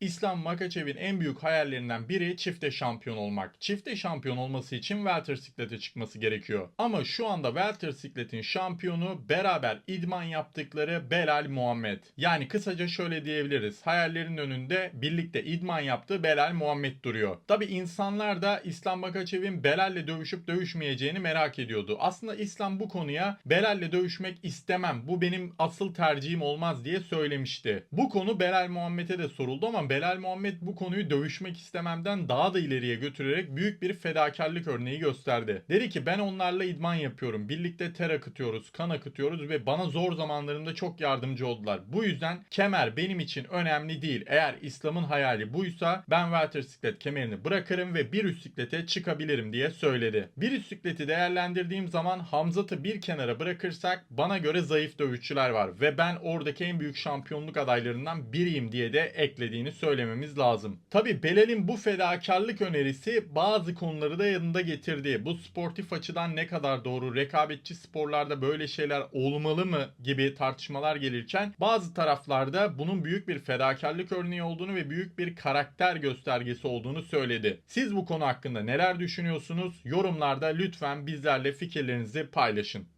İslam Makachev'in en büyük hayallerinden biri çifte şampiyon olmak. Çifte şampiyon olması için welter siklete çıkması gerekiyor. Ama şu anda welter sikletin şampiyonu beraber idman yaptıkları Belal Muhammed. Yani kısaca şöyle diyebiliriz. Hayallerin önünde birlikte idman yaptığı Belal Muhammed duruyor. Tabi insanlar da İslam Makachev'in Belal'le dövüşüp dövüşmeyeceğini merak ediyordu. Aslında İslam bu konuya Belal'le dövüşmek istemem. Bu benim asıl tercihim olmaz diye söylemişti. Bu konu Belal Muhammed'e de soruldu Belal Muhammed bu konuyu dövüşmek istememden daha da ileriye götürerek büyük bir fedakarlık örneği gösterdi. Dedi ki ben onlarla idman yapıyorum. Birlikte ter akıtıyoruz, kan akıtıyoruz ve bana zor zamanlarımda çok yardımcı oldular. Bu yüzden kemer benim için önemli değil. Eğer İslam'ın hayali buysa ben welter siklet kemerini bırakırım ve bir üst siklete çıkabilirim diye söyledi. Bir üst sikleti değerlendirdiğim zaman Hamzat'ı bir kenara bırakırsak bana göre zayıf dövüşçüler var ve ben oradaki en büyük şampiyonluk adaylarından biriyim diye de eklediğini söylememiz lazım. Tabi Belal'in bu fedakarlık önerisi bazı konuları da yanında getirdi. Bu sportif açıdan ne kadar doğru, rekabetçi sporlarda böyle şeyler olmalı mı gibi tartışmalar gelirken bazı taraflarda bunun büyük bir fedakarlık örneği olduğunu ve büyük bir karakter göstergesi olduğunu söyledi. Siz bu konu hakkında neler düşünüyorsunuz? Yorumlarda lütfen bizlerle fikirlerinizi paylaşın.